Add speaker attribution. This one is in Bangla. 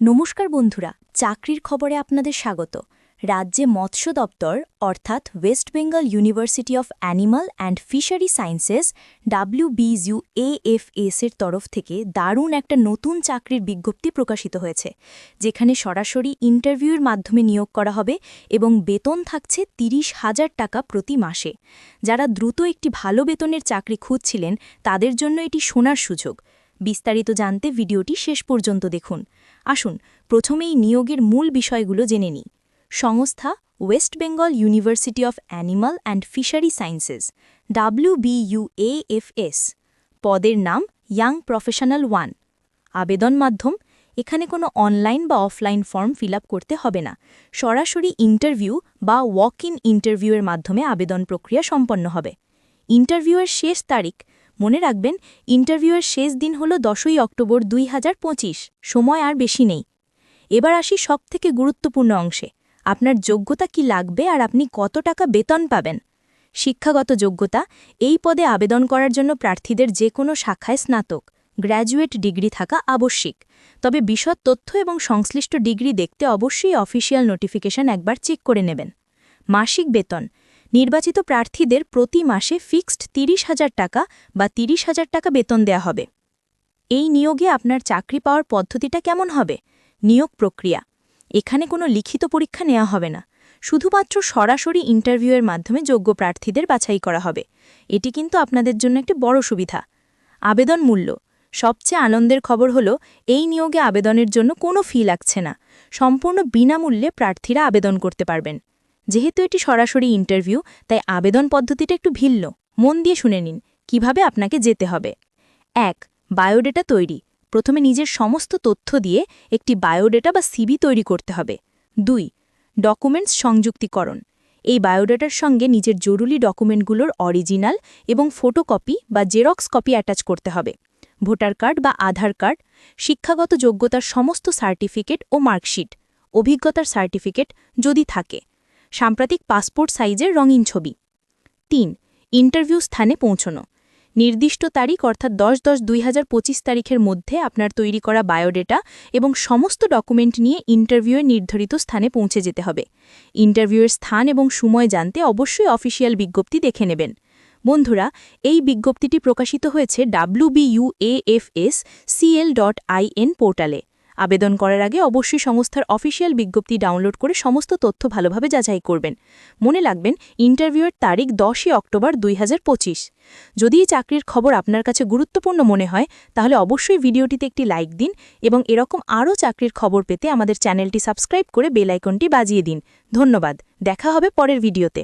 Speaker 1: নমস্কার বন্ধুরা, চাকরির খবরে আপনাদের স্বাগত। রাজ্যে মৎস্য দপ্তর, অর্থাৎ West Bengal University of Animal and Fishery Sciences WBU AFS এর তরফ থেকে দারুণ একটা নতুন চাকরির বিজ্ঞপ্তি প্রকাশিত হয়েছে, যেখানে সরাসরি ইন্টারভিউর মাধ্যমে নিয়োগ করা হবে এবং বেতন থাকছে তিরিশ হাজার টাকা প্রতি মাসে। যারা দ্রুত একটি ভালো বেতনের চাকরি খুঁজছিলেন, তাদের জন্য এটি সোনার সুযোগ। বিস্তারিত জানতে ভিডিওটি শেষ পর্যন্ত দেখুন। আসুন, প্রথমেই নিয়োগের মূল বিষয়গুলো জেনে নিই। সংস্থা West Bengal University of Animal and Fishery Sciences WBUAFS পদের নাম ইয়াং প্রফেশনাল ওয়ান। আবেদন মাধ্যম, এখানে কোনো অনলাইন বা অফলাইন ফর্ম ফিল করতে হবে না। সরাসরি ইন্টারভিউ বা ওয়াক ইন ইন্টারভিউয়ের মাধ্যমে আবেদন প্রক্রিয়া সম্পন্ন হবে। ইন্টারভিউয়ের শেষ তারিখ মনে রাখবেন, ইন্টারভিউয়ের শেষ দিন হল দশই অক্টোবর দুই হাজার পঁচিশ, সময় আর বেশি নেই। এবার আসি সবথেকে গুরুত্বপূর্ণ অংশে, আপনার যোগ্যতা কি লাগবে আর আপনি কত টাকা বেতন পাবেন? শিক্ষাগত যোগ্যতা, এই পদে আবেদন করার জন্য প্রার্থীদের যে কোনো শাখায় স্নাতক, গ্র্যাজুয়েট ডিগ্রি থাকা আবশ্যিক। তবে বিশদ তথ্য এবং সংশ্লিষ্ট ডিগ্রি দেখতে অবশ্যই অফিসিয়াল নোটিফিকেশন একবার চেক করে নেবেন। মাসিক বেতন নির্বাচিত প্রার্থীদের প্রতি মাসে ফিক্সড তিরিশ হাজার টাকা বা তিরিশ হাজার টাকা বেতন দেয়া হবে। এই নিয়োগে আপনার চাকরি পাওয়ার পদ্ধতিটা কেমন হবে? নিয়োগ প্রক্রিয়া। এখানে কোনো লিখিত পরীক্ষা নেওয়া হবে না। শুধুমাত্র সরাসরি ইন্টারভিউয়ের মাধ্যমে যোগ্য প্রার্থীদের বাছাই করা হবে। এটি কিন্তু আপনাদের জন্য একটি বড় সুবিধা। আবেদন মূল্য। সবচেয়ে আনন্দের খবর হল, এই নিয়োগে আবেদনের জন্য কোনো ফি লাগছে না। সম্পূর্ণ বিনামূল্যে প্রার্থীরা আবেদন করতে পারবেন। যেহেতু এটি সরাসরি ইন্টারভিউ, তাই আবেদন পদ্ধতিটা একটু ভিন্ন। মন দিয়ে শুনে নিন, কীভাবে আপনাকে যেতে হবে। এক, বায়োডেটা তৈরি। প্রথমে নিজের সমস্ত তথ্য দিয়ে একটি বায়োডেটা বা সিবি তৈরি করতে হবে। দুই, ডকুমেন্টস সংযুক্তিকরণ। এই বায়োডেটার সঙ্গে নিজের জরুরি ডকুমেন্টগুলোর অরিজিনাল এবং ফটোকপি বা জেরক্স কপি অ্যাটাচ করতে হবে। ভোটার কার্ড বা আধার কার্ড, শিক্ষাগত যোগ্যতার সমস্ত সার্টিফিকেট ও মার্কশিট। অভিজ্ঞতার সার্টিফিকেট যদি থাকে সাম্প্রতিক পাসপোর্ট সাইজের রঙিন ছবি। তিন, ইন্টারভিউ স্থানে পৌঁছনো। নির্দিষ্ট তারিখ অর্থাৎ দশ দশ দুই তারিখের মধ্যে আপনার তৈরি করা বায়োডেটা এবং সমস্ত ডকুমেন্ট নিয়ে ইন্টারভিউয়ের নির্ধারিত স্থানে পৌঁছে যেতে হবে। ইন্টারভিউয়ের স্থান এবং সময় জানতে অবশ্যই অফিসিয়াল বিজ্ঞপ্তি দেখে নেবেন। বন্ধুরা, এই বিজ্ঞপ্তিটি প্রকাশিত হয়েছে ডাব্লিউবিইউএএফএস সিএল ডট আইএন পোর্টালে। আবেদন করার আগে অবশ্যই সংস্থার অফিসিয়াল বিজ্ঞপ্তি ডাউনলোড করে সমস্ত তথ্য ভালোভাবে যাচাই করবেন। মনে রাখবেন, ইন্টারভিউয়ের তারিখ দশই অক্টোবর দুই হাজার পঁচিশ। যদি এই চাকরির খবর আপনার কাছে গুরুত্বপূর্ণ মনে হয়, তাহলে অবশ্যই ভিডিওটিতে একটি লাইক দিন এবং এরকম আরও চাকরির খবর পেতে আমাদের চ্যানেলটি সাবস্ক্রাইব করে বেলাইকনটি বাজিয়ে দিন। ধন্যবাদ, দেখা হবে পরের ভিডিওতে।